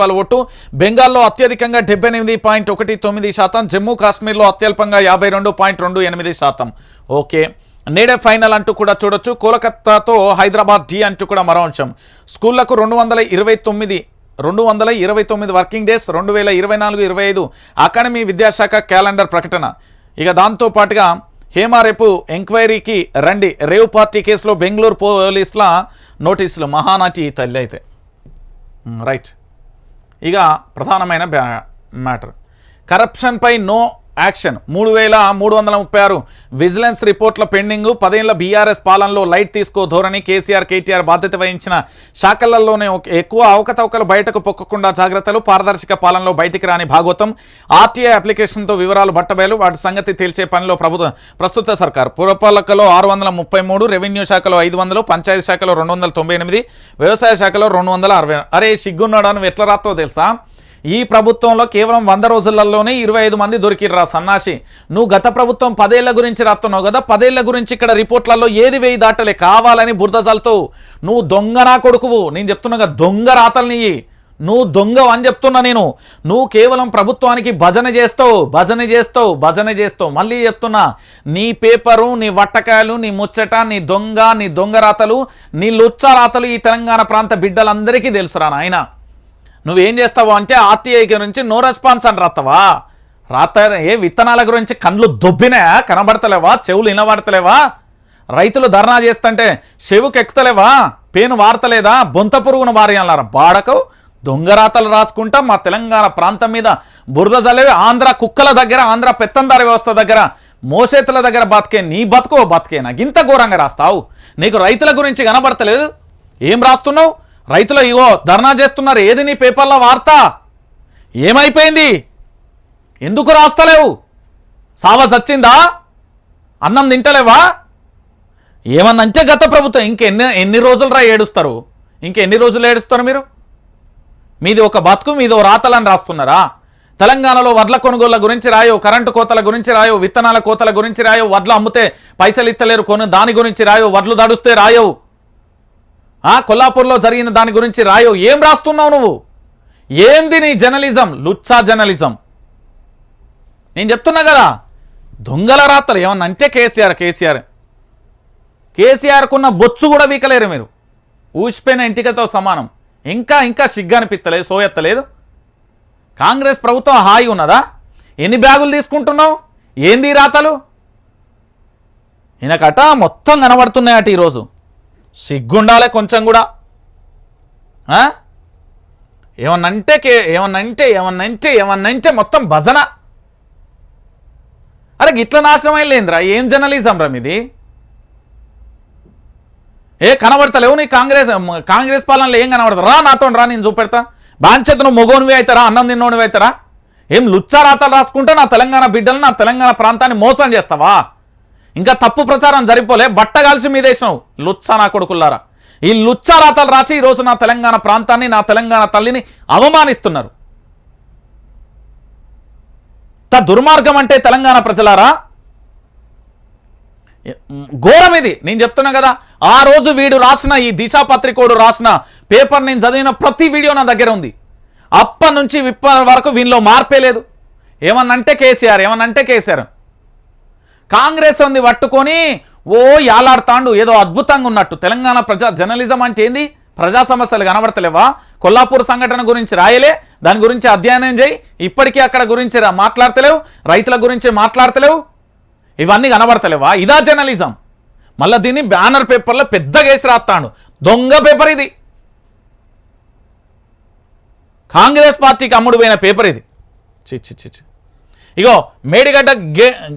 వాళ్ళ ఓటు. బెంగాల్లో అత్యధికంగా డెబ్బై ఎనిమిది పాయింట్ ఒకటి తొమ్మిది శాతం. జమ్మూ కాశ్మీర్లో అత్యల్పంగా యాభై రెండు పాయింట్ రెండు ఎనిమిది శాతం. ఓకే. నేడే ఫైనల్ అంటూ కూడా చూడొచ్చు. కోలకత్తాతో హైదరాబాద్ డి అంటూ కూడా మరో అంశం. స్కూళ్ళకు రెండు వందల ఇరవై తొమ్మిది రెండు వందల ఇరవై తొమ్మిది వర్కింగ్ డేస్ రెండు వేల ఇరవై నాలుగు ఇరవై ఐదు అకాడమీ విద్యాశాఖ క్యాలెండర్ ప్రకటన. ఇక దాంతో పాటుగా హేమ రేపు ఎంక్వైరీకి రండి. రేవ్ పార్టీ కేసులో బెంగళూరు పోలీసుల నోటీసులు. మహానాటి తల్లి అయితే. రైట్. ఇక ప్రధానమైన బ్యా- మ్యాటర్. కరప్షన్పై no action. మూడు వేల మూడు వందల ముప్పై ఆరు. విజిలెన్స్ రిపోర్ట్ల పెండింగ్. పదేళ్ళ బీఆర్ఎస్ పాలనలో లైట్ తీసుకో ధోరణి కేసీఆర్ కేటీఆర్ బాధ్యత వహించిన శాఖలలోనే ఎక్కువ అవకతవకలు బయటకు పొక్కకుండా జాగ్రత్తలు పారదర్శక పాలనలో బయటికి రాని భాగవతం ఆర్టీఐ అప్లికేషన్తో వివరాలు బట్టబయలు. వాటి సంగతి తేల్చే పనిలో ప్రభుత్వ ప్రస్తుత సర్కార్. పురపాలకలో ఆరు వందల ముప్పై మూడు రెవెన్యూ శాఖలో ఐదు వందలు పంచాయతీ శాఖలో రెండు వందల తొంభై ఎనిమిది వ్యవసాయ శాఖలో రెండు వందల అరవై అరే సిగ్గున్నాడు అని ఎట్లా రాత్రో తెలుసా? ఈ ప్రభుత్వంలో కేవలం వంద రోజులలోనే ఇరవై ఐదు మంది దొరికిర్రా సన్నాసి. నువ్వు గత ప్రభుత్వం పదేళ్ళ గురించి రాస్తున్నావు కదా పదేళ్ళ గురించి ఇక్కడ రిపోర్ట్లలో ఏది వేయి దాటలే కావాలని బురదజాలతో నువ్వు దొంగనా కొడుకువు. నేను చెప్తున్నా దొంగ రాతలనియ్యి నువ్వు దొంగ అని చెప్తున్నా నేను. నువ్వు కేవలం ప్రభుత్వానికి భజన చేస్తావు భజన చేస్తావు భజన చేస్తావు. మళ్ళీ చెప్తున్నా నీ పేపరు నీ వట్టకాయలు నీ ముచ్చట నీ దొంగ నీ దొంగ రాతలు నీ లుచ్చ రాతలు ఈ తెలంగాణ ప్రాంత బిడ్డలందరికీ తెలుసురా నాయన. నువ్వేం చేస్తావు అంటే ఆర్టీఐకి నుంచి నో రెస్పాన్స్ అని రాస్తావా రాత ఏ విత్తనాల గురించి కండ్లు దొబ్బినా కనబడతలేవా? చెవులు వినబడతలేవా? రైతులు ధర్నా చేస్తుంటే చెవుకు ఎక్కుతలేవా? పేను వారతలేదా? బొంత పురుగును వారియాలరా బాడకు దొంగరాతలు రాసుకుంటా మా తెలంగాణ ప్రాంతం మీద బురద జలేవి ఆంధ్ర కుక్కల దగ్గర ఆంధ్ర పెత్తందారి వ్యవస్థ దగ్గర మోసేతుల దగ్గర బతికే నీ బతుకో బతికే నాకు ఇంత ఘోరంగా రాస్తావు. నీకు రైతుల గురించి కనబడతలేదు? ఏం రాస్తున్నావు? రైతులు ఇగో ధర్నా చేస్తున్నారు. ఏది నీ పేపర్లో వార్త? ఏమైపోయింది? ఎందుకు రాస్తలేవు? సావ చచ్చిందా? అన్నం తింటలేవా? ఏమన్నంటే గత ప్రభుత్వం ఇంకెన్ని ఎన్ని రోజులు రా ఏడుస్తారు? ఇంకెన్ని రోజులు ఏడుస్తారు మీరు? మీది ఒక బతుకు మీది ఓ రాతలని రాస్తున్నారా? తెలంగాణలో వడ్ల కొనుగోళ్ళ గురించి రాయో కరెంటు కోతల గురించి రాయో విత్తనాల కోతల గురించి రాయో వడ్లు అమ్మితే పైసలు ఇత్తలేరు కొను దాని గురించి రాయో వడ్లు దడుస్తే రాయో ఆ కొల్లాపూర్లో జరిగిన దాని గురించి రాయో ఏం రాస్తున్నావు నువ్వు? ఏంది నీ జర్నలిజం? లుచ్చా జర్నలిజం. నేను చెప్తున్నా కదా దొంగల రాత్రలు ఏమన్నా అంటే కేసీఆర్ కేసీఆర్. కేసీఆర్కున్న బొచ్చు కూడా వీకలేరు మీరు. ఊసిపోయిన ఇంటికతో సమానం. ఇంకా ఇంకా సిగ్గు అనిపిత్తలేదు సోయెత్తలేదు. కాంగ్రెస్ ప్రభుత్వం హాయి ఉన్నదా? ఎన్ని బ్యాగులు తీసుకుంటున్నావు? ఏంది రాతలు? ఈయనకట మొత్తం కనబడుతున్నాయట ఈరోజు. సిగ్గుండాలే కొంచెం కూడా. ఆ? ఏమన్నంటే కే ఏమన్నంటే ఏమన్నంటే ఏమన్నంటే మొత్తం భజన. అరే గిట్ల నాశనం లేదురా ఏం జర్నలిజం రా ఇది ఏ కనబడతలేవు నీ కాంగ్రెస్ కాంగ్రెస్ పాలనలో ఏం కనబడతా రా నాతో రా నేను చూపెడతా. బాంచేత నువ్వు మొగోనివి అవుతారా అన్నం తిన్నోనివి అవుతారా ఏం లుచ్చారాతలు రాసుకుంటే నా తెలంగాణ బిడ్డలు నా తెలంగాణ ప్రాంతాన్ని మోసం చేస్తావా? ఇంకా తప్పు ప్రచారం జరిపోలే బట్ట కాల్సి మీదేసినావు. లుచ్చా నా కొడుకుల్లారా. ఈ లుచ్చా రాతలు రాసి ఈరోజు నా తెలంగాణ ప్రాంతాన్ని నా తెలంగాణ తల్లిని అవమానిస్తున్నారు. త దుర్మార్గం అంటే తెలంగాణ ప్రజలారా? ఘోరం ఇది. నేను చెప్తున్నా కదా ఆ రోజు వీడు రాసిన ఈ దిశాపత్రికోడు రాసిన పేపర్ నేను చదివిన ప్రతి వీడియో నా దగ్గర ఉంది. అప్పటి నుంచి విప్ప వరకు వీనిలో మార్పే లేదు. ఏమన్నంటే కేసీఆర్ ఏమన్నంటే కేసీఆర్. కాంగ్రెస్ ఉంది పట్టుకొని ఓ యాలాడతాండు ఏదో అద్భుతంగా ఉన్నట్టు తెలంగాణ ప్రజా జర్నలిజం అంటే ఏంది? ప్రజా సమస్యలు కనబడతలేవా? కొల్లాపూర్ సంఘటన గురించి రాయలే దాని గురించి అధ్యయనం చేయి. ఇప్పటికీ అక్కడ గురించి రా- మాట్లాడతలేవు రైతుల గురించి మాట్లాడతలేవు. ఇవన్నీ కనబడతలేవా? ఇదా జర్నలిజం. మళ్ళీ దీన్ని బ్యానర్ పేపర్లో పెద్దగా వేసి రాస్తాడు దొంగ పేపర్ ఇది. కాంగ్రెస్ పార్టీకి అమ్ముడు పోయిన పేపర్ ఇది. చిచ్చి చిచ్చి ఇగో మేడిగడ్డ గే